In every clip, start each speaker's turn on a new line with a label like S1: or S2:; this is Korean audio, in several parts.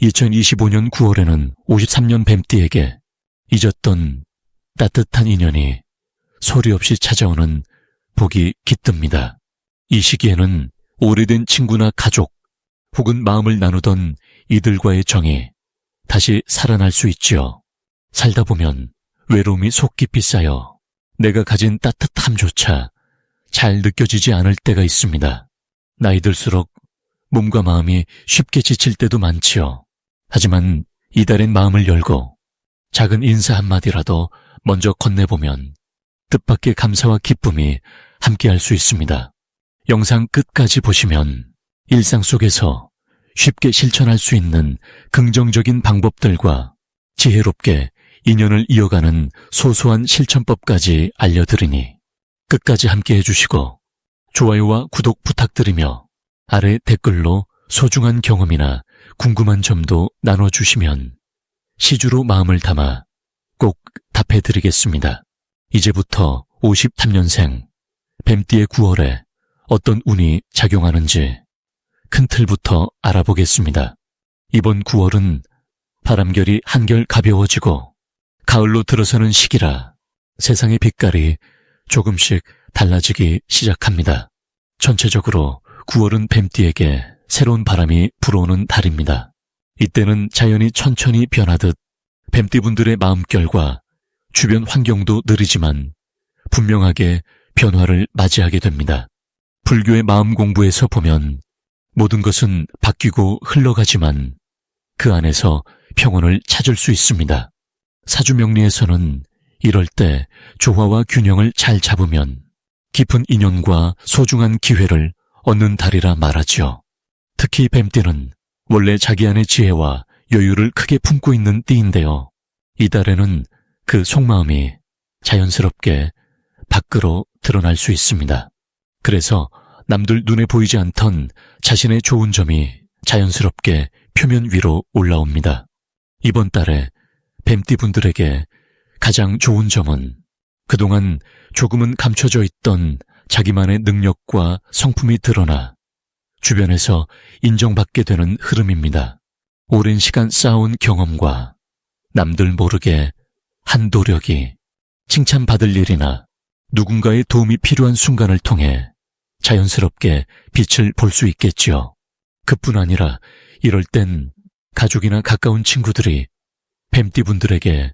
S1: 2025년 9월에는 53년 뱀띠에게 잊었던 따뜻한 인연이 소리 없이 찾아오는 복이 깃듭니다. 이 시기에는 오래된 친구나 가족 혹은 마음을 나누던 이들과의 정이 다시 살아날 수 있지요. 살다 보면 외로움이 속 깊이 쌓여 내가 가진 따뜻함조차 잘 느껴지지 않을 때가 있습니다. 나이 들수록 몸과 마음이 쉽게 지칠 때도 많지요. 하지만 이달엔 마음을 열고 작은 인사 한마디라도 먼저 건네보면 뜻밖의 감사와 기쁨이 함께할 수 있습니다. 영상 끝까지 보시면 일상 속에서 쉽게 실천할 수 있는 긍정적인 방법들과 지혜롭게 인연을 이어가는 소소한 실천법까지 알려드리니 끝까지 함께 해주시고 좋아요와 구독 부탁드리며 아래 댓글로 소중한 경험이나 궁금한 점도 나눠주시면 시주로 마음을 담아 꼭 답해드리겠습니다. 이제부터 53년생 뱀띠의 9월에 어떤 운이 작용하는지 큰 틀부터 알아보겠습니다. 이번 9월은 바람결이 한결 가벼워지고 가을로 들어서는 시기라 세상의 빛깔이 조금씩 달라지기 시작합니다. 전체적으로 9월은 뱀띠에게 새로운 바람이 불어오는 달입니다. 이때는 자연이 천천히 변하듯 뱀띠분들의 마음결과 주변 환경도 느리지만 분명하게 변화를 맞이하게 됩니다. 불교의 마음 공부에서 보면 모든 것은 바뀌고 흘러가지만 그 안에서 평온을 찾을 수 있습니다. 사주명리에서는 이럴 때 조화와 균형을 잘 잡으면 깊은 인연과 소중한 기회를 얻는 달이라 말하지요. 특히 뱀띠는 원래 자기 안의 지혜와 여유를 크게 품고 있는 띠인데요. 이 달에는 그 속마음이 자연스럽게 밖으로 드러날 수 있습니다. 그래서 남들 눈에 보이지 않던 자신의 좋은 점이 자연스럽게 표면 위로 올라옵니다. 이번 달에 뱀띠 분들에게 가장 좋은 점은 그동안 조금은 감춰져 있던 자기만의 능력과 성품이 드러나 주변에서 인정받게 되는 흐름입니다. 오랜 시간 쌓아온 경험과 남들 모르게 한 노력이 칭찬받을 일이나 누군가의 도움이 필요한 순간을 통해 자연스럽게 빛을 볼 수 있겠지요. 그뿐 아니라 이럴 땐 가족이나 가까운 친구들이 뱀띠분들에게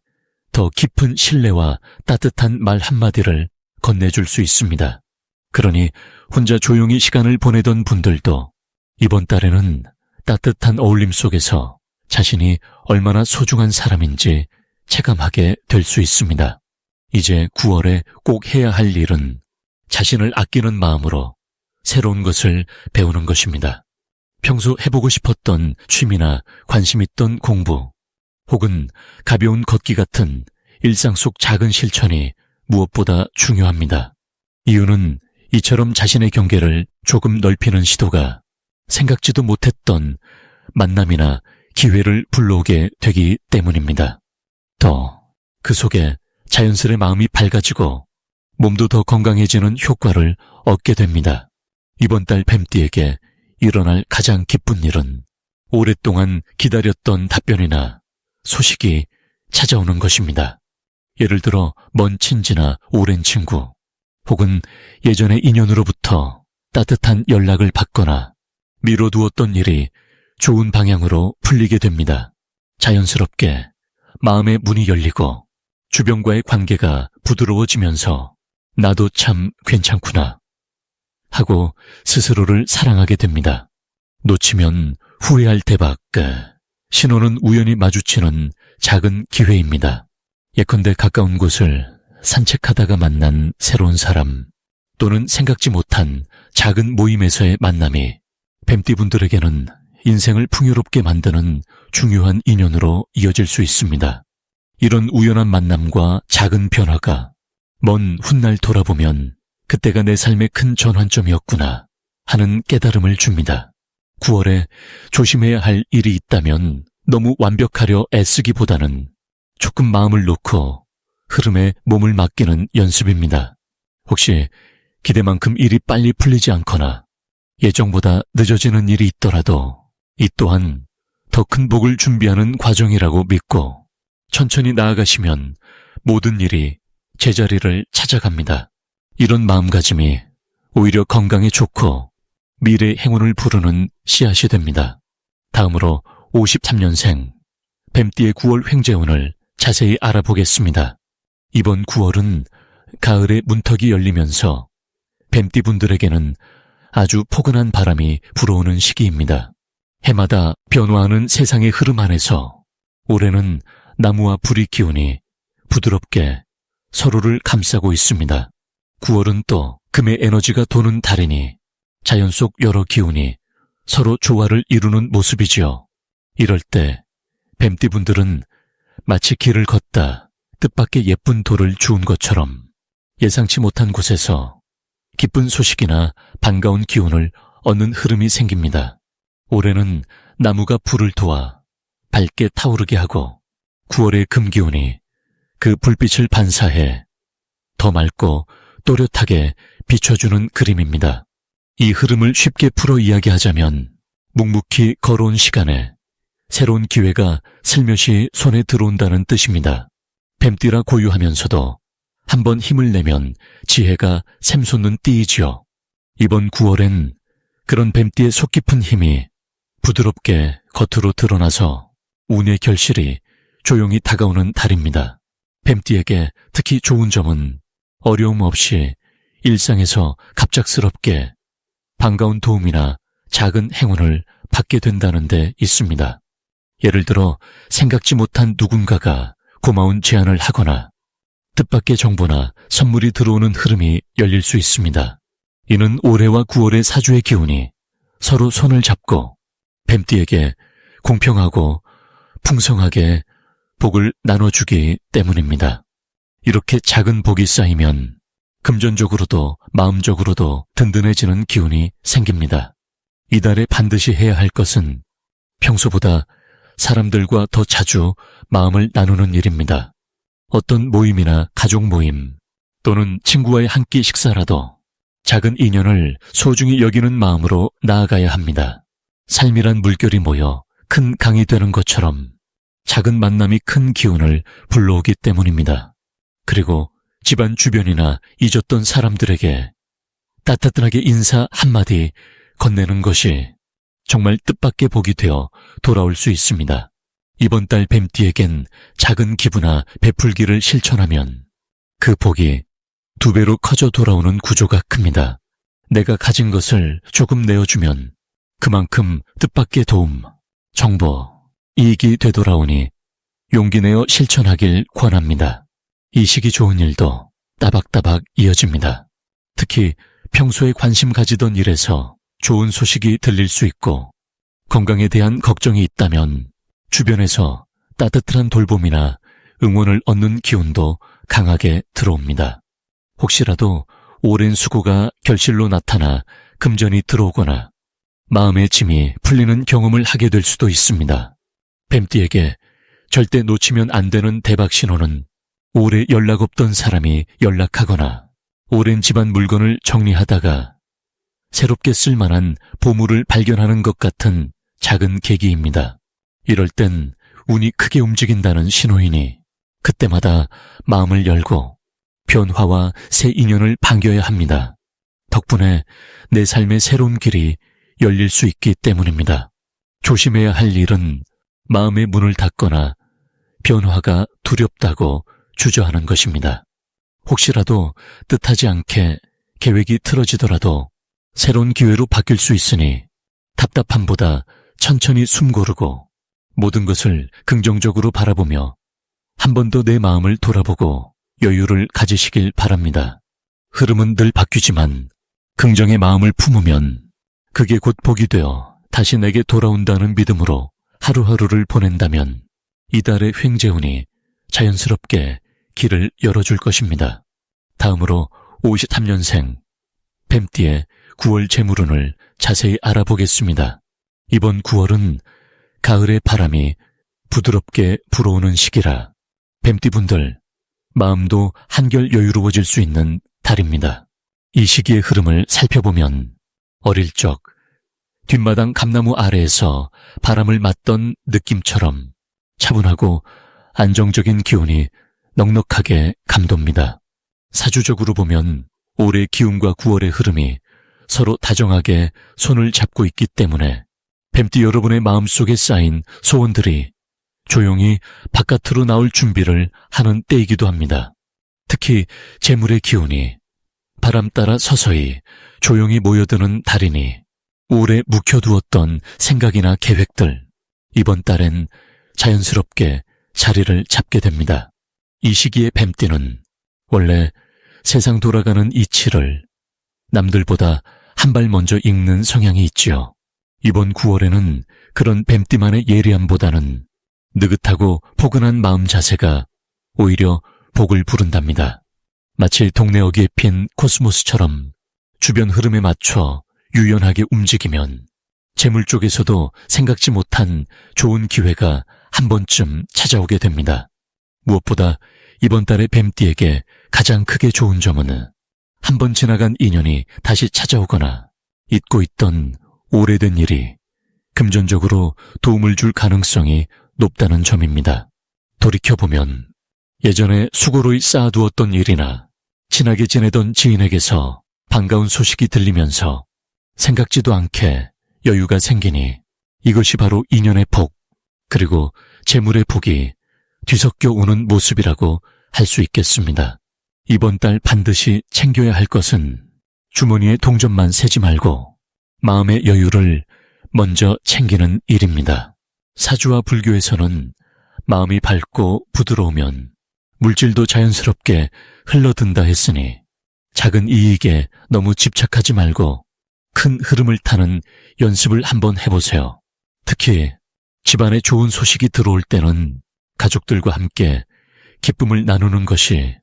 S1: 더 깊은 신뢰와 따뜻한 말 한마디를 건네줄 수 있습니다. 그러니 혼자 조용히 시간을 보내던 분들도 이번 달에는 따뜻한 어울림 속에서 자신이 얼마나 소중한 사람인지 체감하게 될 수 있습니다. 이제 9월에 꼭 해야 할 일은 자신을 아끼는 마음으로 새로운 것을 배우는 것입니다. 평소 해보고 싶었던 취미나 관심 있던 공부, 혹은 가벼운 걷기 같은 일상 속 작은 실천이 무엇보다 중요합니다. 이유는 이처럼 자신의 경계를 조금 넓히는 시도가 생각지도 못했던 만남이나 기회를 불러오게 되기 때문입니다. 더 그 속에 자연스레 마음이 밝아지고 몸도 더 건강해지는 효과를 얻게 됩니다. 이번 달 뱀띠에게 일어날 가장 기쁜 일은 오랫동안 기다렸던 답변이나 소식이 찾아오는 것입니다. 예를 들어 먼 친지나 오랜 친구 혹은 예전의 인연으로부터 따뜻한 연락을 받거나 미뤄두었던 일이 좋은 방향으로 풀리게 됩니다. 자연스럽게 마음의 문이 열리고 주변과의 관계가 부드러워지면서 나도 참 괜찮구나 하고 스스로를 사랑하게 됩니다. 놓치면 후회할 대박. 신호는 우연히 마주치는 작은 기회입니다. 예컨대 가까운 곳을 산책하다가 만난 새로운 사람 또는 생각지 못한 작은 모임에서의 만남이 뱀띠분들에게는 인생을 풍요롭게 만드는 중요한 인연으로 이어질 수 있습니다. 이런 우연한 만남과 작은 변화가 먼 훗날 돌아보면 그때가 내 삶의 큰 전환점이었구나 하는 깨달음을 줍니다. 9월에 조심해야 할 일이 있다면 너무 완벽하려 애쓰기보다는 조금 마음을 놓고 흐름에 몸을 맡기는 연습입니다. 혹시 기대만큼 일이 빨리 풀리지 않거나 예정보다 늦어지는 일이 있더라도 이 또한 더 큰 복을 준비하는 과정이라고 믿고 천천히 나아가시면 모든 일이 제자리를 찾아갑니다. 이런 마음가짐이 오히려 건강에 좋고 미래 행운을 부르는 씨앗이 됩니다. 다음으로 53년생 뱀띠의 9월 횡재운을 자세히 알아보겠습니다. 이번 9월은 가을에 문턱이 열리면서 뱀띠 분들에게는 아주 포근한 바람이 불어오는 시기입니다. 해마다 변화하는 세상의 흐름 안에서 올해는 나무와 불이 기운이 부드럽게 서로를 감싸고 있습니다. 9월은 또 금의 에너지가 도는 달이니 자연 속 여러 기운이 서로 조화를 이루는 모습이지요. 이럴 때 뱀띠분들은 마치 길을 걷다 뜻밖의 예쁜 돌을 주운 것처럼 예상치 못한 곳에서 기쁜 소식이나 반가운 기운을 얻는 흐름이 생깁니다. 올해는 나무가 불을 도와 밝게 타오르게 하고 9월의 금기운이 그 불빛을 반사해 더 맑고 또렷하게 비춰주는 그림입니다. 이 흐름을 쉽게 풀어 이야기하자면 묵묵히 걸어온 시간에 새로운 기회가 슬며시 손에 들어온다는 뜻입니다. 뱀띠라 고유하면서도 한번 힘을 내면 지혜가 샘솟는 띠이지요. 이번 9월엔 그런 뱀띠의 속 깊은 힘이 부드럽게 겉으로 드러나서 운의 결실이 조용히 다가오는 달입니다. 뱀띠에게 특히 좋은 점은 어려움 없이 일상에서 갑작스럽게 반가운 도움이나 작은 행운을 받게 된다는 데 있습니다. 예를 들어 생각지 못한 누군가가 고마운 제안을 하거나 뜻밖의 정보나 선물이 들어오는 흐름이 열릴 수 있습니다. 이는 올해와 9월의 사주의 기운이 서로 손을 잡고 뱀띠에게 공평하고 풍성하게 복을 나눠주기 때문입니다. 이렇게 작은 복이 쌓이면 금전적으로도 마음적으로도 든든해지는 기운이 생깁니다. 이달에 반드시 해야 할 것은 평소보다 사람들과 더 자주 마음을 나누는 일입니다. 어떤 모임이나 가족 모임 또는 친구와의 한 끼 식사라도 작은 인연을 소중히 여기는 마음으로 나아가야 합니다. 삶이란 물결이 모여 큰 강이 되는 것처럼 작은 만남이 큰 기운을 불러오기 때문입니다. 그리고 집안 주변이나 잊었던 사람들에게 따뜻하게 인사 한마디 건네는 것이 정말 뜻밖의 복이 되어 돌아올 수 있습니다. 이번 달 뱀띠에겐 작은 기부나 베풀기를 실천하면 그 복이 두 배로 커져 돌아오는 구조가 큽니다. 내가 가진 것을 조금 내어주면 그만큼 뜻밖의 도움, 정보, 이익이 되돌아오니 용기 내어 실천하길 권합니다. 이 시기 좋은 일도 따박따박 이어집니다. 특히 평소에 관심 가지던 일에서 좋은 소식이 들릴 수 있고 건강에 대한 걱정이 있다면 주변에서 따뜻한 돌봄이나 응원을 얻는 기운도 강하게 들어옵니다. 혹시라도 오랜 수고가 결실로 나타나 금전이 들어오거나 마음의 짐이 풀리는 경험을 하게 될 수도 있습니다. 뱀띠에게 절대 놓치면 안 되는 대박 신호는 오래 연락 없던 사람이 연락하거나 오랜 집안 물건을 정리하다가 새롭게 쓸만한 보물을 발견하는 것 같은 작은 계기입니다. 이럴 땐 운이 크게 움직인다는 신호이니 그때마다 마음을 열고 변화와 새 인연을 반겨야 합니다. 덕분에 내 삶의 새로운 길이 열릴 수 있기 때문입니다. 조심해야 할 일은 마음의 문을 닫거나 변화가 두렵다고 주저하는 것입니다. 혹시라도 뜻하지 않게 계획이 틀어지더라도 새로운 기회로 바뀔 수 있으니 답답함보다 천천히 숨 고르고 모든 것을 긍정적으로 바라보며 한 번 더 내 마음을 돌아보고 여유를 가지시길 바랍니다. 흐름은 늘 바뀌지만 긍정의 마음을 품으면 그게 곧 복이 되어 다시 내게 돌아온다는 믿음으로 하루하루를 보낸다면 이달의 횡재운이 자연스럽게 길을 열어줄 것입니다. 다음으로 53년생 뱀띠의 9월 재물운을 자세히 알아보겠습니다. 이번 9월은 가을의 바람이 부드럽게 불어오는 시기라 뱀띠분들 마음도 한결 여유로워질 수 있는 달입니다. 이 시기의 흐름을 살펴보면 어릴 적 뒷마당 감나무 아래에서 바람을 맞던 느낌처럼 차분하고 안정적인 기운이 넉넉하게 감돕니다. 사주적으로 보면 올해 기운과 9월의 흐름이 서로 다정하게 손을 잡고 있기 때문에 뱀띠 여러분의 마음속에 쌓인 소원들이 조용히 바깥으로 나올 준비를 하는 때이기도 합니다. 특히 재물의 기운이 바람 따라 서서히 조용히 모여드는 달이니 오래 묵혀두었던 생각이나 계획들 이번 달엔 자연스럽게 자리를 잡게 됩니다. 이 시기의 뱀띠는 원래 세상 돌아가는 이치를 남들보다 한 발 먼저 읽는 성향이 있지요. 이번 9월에는 그런 뱀띠만의 예리함보다는 느긋하고 포근한 마음 자세가 오히려 복을 부른답니다. 마치 동네 어귀에 핀 코스모스처럼 주변 흐름에 맞춰 유연하게 움직이면 재물 쪽에서도 생각지 못한 좋은 기회가 한 번쯤 찾아오게 됩니다. 무엇보다 이번 달의 뱀띠에게 가장 크게 좋은 점은 한 번 지나간 인연이 다시 찾아오거나 잊고 있던 오래된 일이 금전적으로 도움을 줄 가능성이 높다는 점입니다. 돌이켜보면 예전에 수고로이 쌓아두었던 일이나 친하게 지내던 지인에게서 반가운 소식이 들리면서 생각지도 않게 여유가 생기니 이것이 바로 인연의 복, 그리고 재물의 복이 뒤섞여 오는 모습이라고 할 수 있겠습니다. 이번 달 반드시 챙겨야 할 것은 주머니에 동전만 세지 말고 마음의 여유를 먼저 챙기는 일입니다. 사주와 불교에서는 마음이 밝고 부드러우면 물질도 자연스럽게 흘러든다 했으니 작은 이익에 너무 집착하지 말고 큰 흐름을 타는 연습을 한번 해보세요. 특히 집안에 좋은 소식이 들어올 때는 가족들과 함께 기쁨을 나누는 것이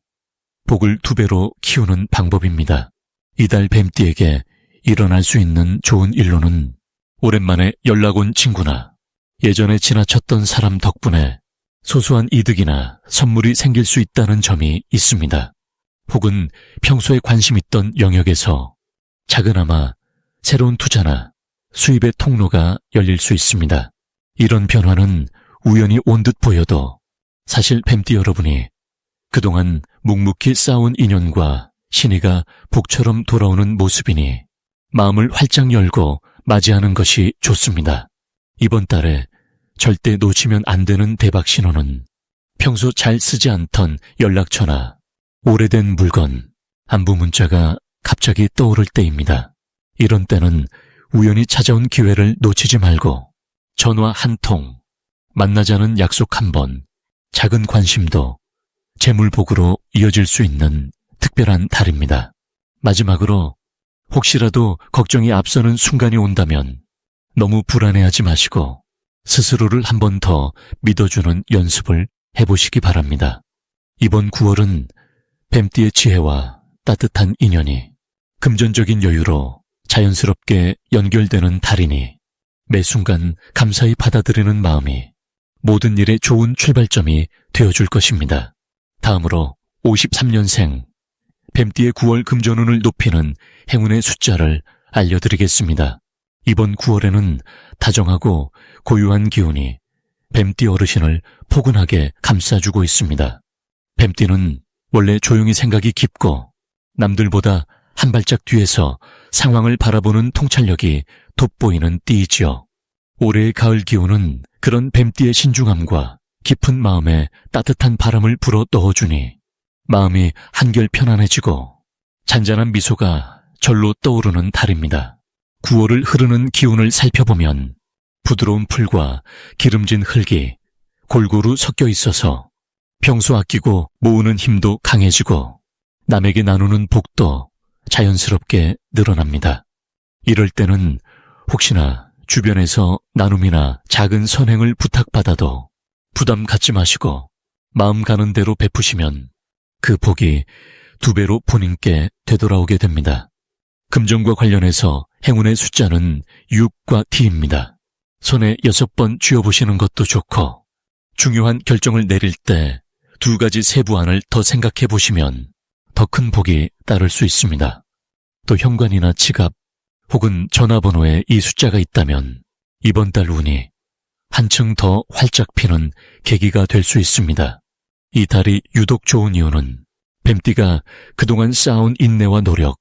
S1: 복을 두 배로 키우는 방법입니다. 이달 뱀띠에게 일어날 수 있는 좋은 일로는 오랜만에 연락 온 친구나 예전에 지나쳤던 사람 덕분에 소소한 이득이나 선물이 생길 수 있다는 점이 있습니다. 혹은 평소에 관심 있던 영역에서 작은아마 새로운 투자나 수입의 통로가 열릴 수 있습니다. 이런 변화는 우연히 온 듯 보여도 사실 뱀띠 여러분이 그동안 묵묵히 쌓아온 인연과 신의가 복처럼 돌아오는 모습이니 마음을 활짝 열고 맞이하는 것이 좋습니다. 이번 달에 절대 놓치면 안 되는 대박 신호는 평소 잘 쓰지 않던 연락처나 오래된 물건, 안부 문자가 갑자기 떠오를 때입니다. 이런 때는 우연히 찾아온 기회를 놓치지 말고 전화 한 통, 만나자는 약속 한 번, 작은 관심도 재물복으로 이어질 수 있는 특별한 달입니다. 마지막으로 혹시라도 걱정이 앞서는 순간이 온다면 너무 불안해하지 마시고 스스로를 한 번 더 믿어주는 연습을 해보시기 바랍니다. 이번 9월은 뱀띠의 지혜와 따뜻한 인연이 금전적인 여유로 자연스럽게 연결되는 달이니 매 순간 감사히 받아들이는 마음이 모든 일의 좋은 출발점이 되어줄 것입니다. 다음으로 53년생 뱀띠의 9월 금전운을 높이는 행운의 숫자를 알려드리겠습니다. 이번 9월에는 다정하고 고유한 기운이 뱀띠 어르신을 포근하게 감싸주고 있습니다. 뱀띠는 원래 조용히 생각이 깊고 남들보다 한 발짝 뒤에서 상황을 바라보는 통찰력이 돋보이는 띠이지요. 올해의 가을 기운은 그런 뱀띠의 신중함과 깊은 마음에 따뜻한 바람을 불어 넣어주니 마음이 한결 편안해지고 잔잔한 미소가 절로 떠오르는 달입니다. 9월을 흐르는 기운을 살펴보면 부드러운 풀과 기름진 흙이 골고루 섞여 있어서 평소 아끼고 모으는 힘도 강해지고 남에게 나누는 복도 자연스럽게 늘어납니다. 이럴 때는 혹시나 주변에서 나눔이나 작은 선행을 부탁받아도 부담 갖지 마시고 마음 가는 대로 베푸시면 그 복이 두 배로 본인께 되돌아오게 됩니다. 금전과 관련해서 행운의 숫자는 6과 T입니다. 손에 여섯 번 쥐어보시는 것도 좋고 중요한 결정을 내릴 때 두 가지 세부안을 더 생각해 보시면 더 큰 복이 따를 수 있습니다. 또 현관이나 지갑, 혹은 전화번호에 이 숫자가 있다면 이번 달 운이 한층 더 활짝 피는 계기가 될 수 있습니다. 이 달이 유독 좋은 이유는 뱀띠가 그동안 쌓아온 인내와 노력,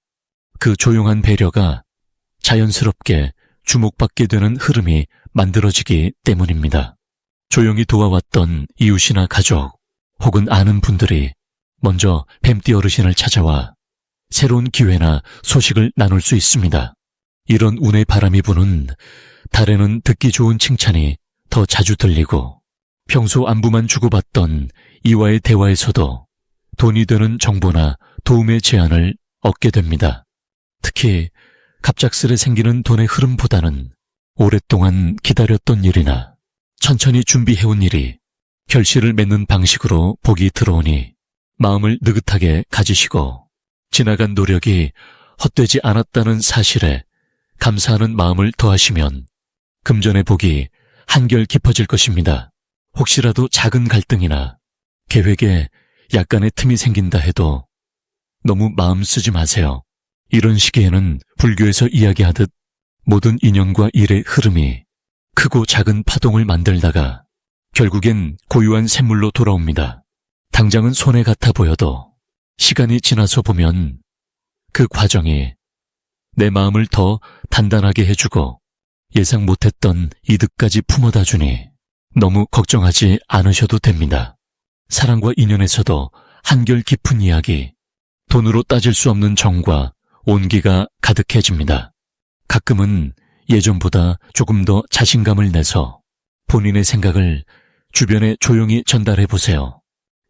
S1: 그 조용한 배려가 자연스럽게 주목받게 되는 흐름이 만들어지기 때문입니다. 조용히 도와왔던 이웃이나 가족 혹은 아는 분들이 먼저 뱀띠 어르신을 찾아와 새로운 기회나 소식을 나눌 수 있습니다. 이런 운의 바람이 부는 달에는 듣기 좋은 칭찬이 더 자주 들리고 평소 안부만 주고받던 이와의 대화에서도 돈이 되는 정보나 도움의 제안을 얻게 됩니다. 특히 갑작스레 생기는 돈의 흐름보다는 오랫동안 기다렸던 일이나 천천히 준비해온 일이 결실을 맺는 방식으로 복이 들어오니 마음을 느긋하게 가지시고 지나간 노력이 헛되지 않았다는 사실에 감사하는 마음을 더하시면 금전의 복이 한결 깊어질 것입니다. 혹시라도 작은 갈등이나 계획에 약간의 틈이 생긴다 해도 너무 마음 쓰지 마세요. 이런 시기에는 불교에서 이야기하듯 모든 인연과 일의 흐름이 크고 작은 파동을 만들다가 결국엔 고유한 샘물로 돌아옵니다. 당장은 손해 같아 보여도 시간이 지나서 보면 그 과정이 내 마음을 더 단단하게 해주고 예상 못했던 이득까지 품어다 주니 너무 걱정하지 않으셔도 됩니다. 사랑과 인연에서도 한결 깊은 이야기, 돈으로 따질 수 없는 정과 온기가 가득해집니다. 가끔은 예전보다 조금 더 자신감을 내서 본인의 생각을 주변에 조용히 전달해 보세요.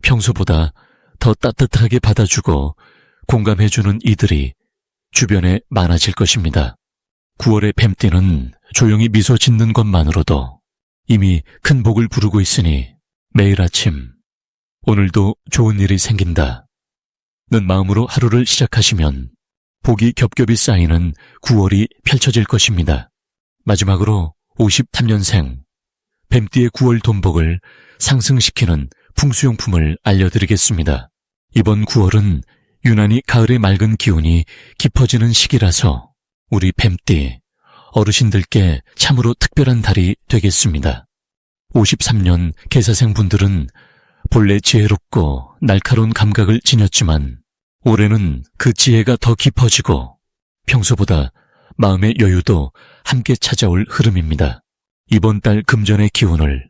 S1: 평소보다 더 따뜻하게 받아주고 공감해주는 이들이 주변에 많아질 것입니다. 9월의 뱀띠는 조용히 미소 짓는 것만으로도 이미 큰 복을 부르고 있으니 매일 아침 오늘도 좋은 일이 생긴다. 는 마음으로 하루를 시작하시면 복이 겹겹이 쌓이는 9월이 펼쳐질 것입니다. 마지막으로 53년생 뱀띠의 9월 돈복을 상승시키는 풍수용품을 알려드리겠습니다. 이번 9월은 유난히 가을의 맑은 기운이 깊어지는 시기라서 우리 뱀띠 어르신들께 참으로 특별한 달이 되겠습니다. 53년 개사생 분들은 본래 지혜롭고 날카로운 감각을 지녔지만 올해는 그 지혜가 더 깊어지고 평소보다 마음의 여유도 함께 찾아올 흐름입니다. 이번 달 금전의 기운을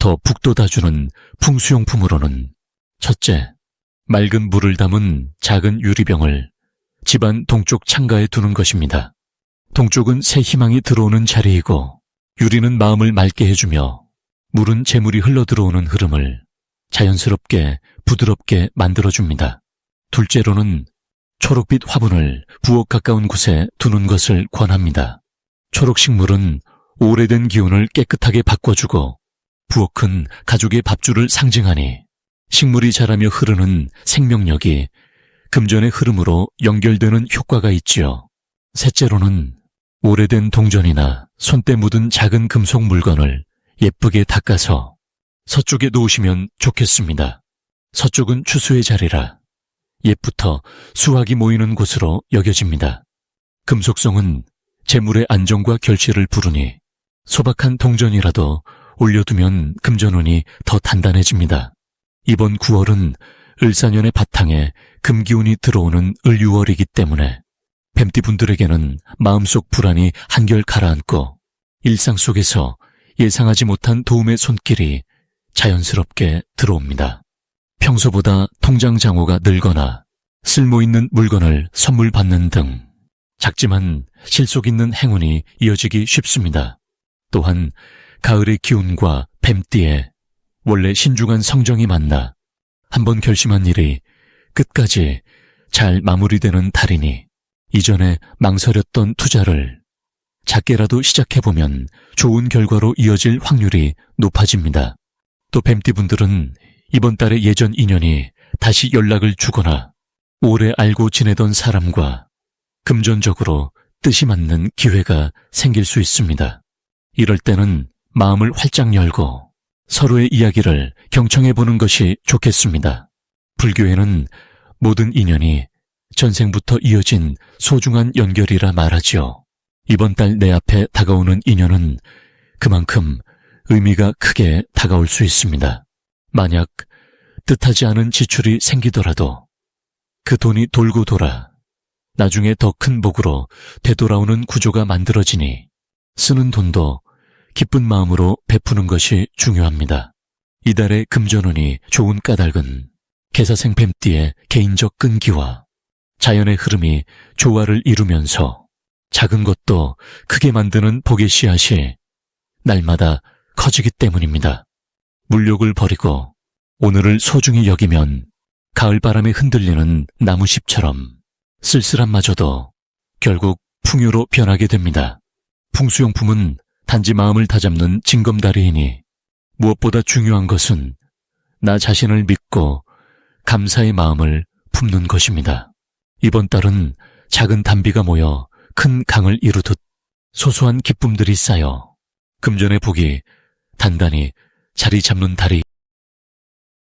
S1: 더 북돋아주는 풍수용품으로는 첫째, 맑은 물을 담은 작은 유리병을 집안 동쪽 창가에 두는 것입니다. 동쪽은 새 희망이 들어오는 자리이고 유리는 마음을 맑게 해주며 물은 재물이 흘러 들어오는 흐름을 자연스럽게 부드럽게 만들어줍니다. 둘째로는 초록빛 화분을 부엌 가까운 곳에 두는 것을 권합니다. 초록식 물은 오래된 기운을 깨끗하게 바꿔주고 부엌은 가족의 밥줄을 상징하니 식물이 자라며 흐르는 생명력이 금전의 흐름으로 연결되는 효과가 있지요. 셋째로는 오래된 동전이나 손때 묻은 작은 금속 물건을 예쁘게 닦아서 서쪽에 놓으시면 좋겠습니다. 서쪽은 추수의 자리라 옛부터 수확이 모이는 곳으로 여겨집니다. 금속성은 재물의 안정과 결실을 부르니 소박한 동전이라도 올려두면 금전운이 더 단단해집니다. 이번 9월은 을사년의 바탕에 금기운이 들어오는 을유월이기 때문에 뱀띠분들에게는 마음속 불안이 한결 가라앉고 일상 속에서 예상하지 못한 도움의 손길이 자연스럽게 들어옵니다. 평소보다 통장 잔고가 늘거나 쓸모 있는 물건을 선물 받는 등 작지만 실속 있는 행운이 이어지기 쉽습니다. 또한 가을의 기운과 뱀띠에 원래 신중한 성정이 만나 한번 결심한 일이 끝까지 잘 마무리되는 달이니 이전에 망설였던 투자를 작게라도 시작해보면 좋은 결과로 이어질 확률이 높아집니다. 또 뱀띠분들은 이번 달에 예전 인연이 다시 연락을 주거나 오래 알고 지내던 사람과 금전적으로 뜻이 맞는 기회가 생길 수 있습니다. 이럴 때는 마음을 활짝 열고 서로의 이야기를 경청해 보는 것이 좋겠습니다. 불교에는 모든 인연이 전생부터 이어진 소중한 연결이라 말하지요. 이번 달 내 앞에 다가오는 인연은 그만큼 의미가 크게 다가올 수 있습니다. 만약 뜻하지 않은 지출이 생기더라도 그 돈이 돌고 돌아 나중에 더 큰 복으로 되돌아오는 구조가 만들어지니 쓰는 돈도 기쁜 마음으로 베푸는 것이 중요합니다. 이달의 금전운이 좋은 까닭은 개사생 뱀띠의 개인적 끈기와 자연의 흐름이 조화를 이루면서 작은 것도 크게 만드는 복의 씨앗이 날마다 커지기 때문입니다. 물욕을 버리고 오늘을 소중히 여기면 가을바람에 흔들리는 나무잎처럼 쓸쓸함마저도 결국 풍요로 변하게 됩니다. 풍수용품은 단지 마음을 다잡는 징검다리이니 무엇보다 중요한 것은 나 자신을 믿고 감사의 마음을 품는 것입니다. 이번 달은 작은 단비가 모여 큰 강을 이루듯 소소한 기쁨들이 쌓여 금전의 복이 단단히 자리 잡는 달이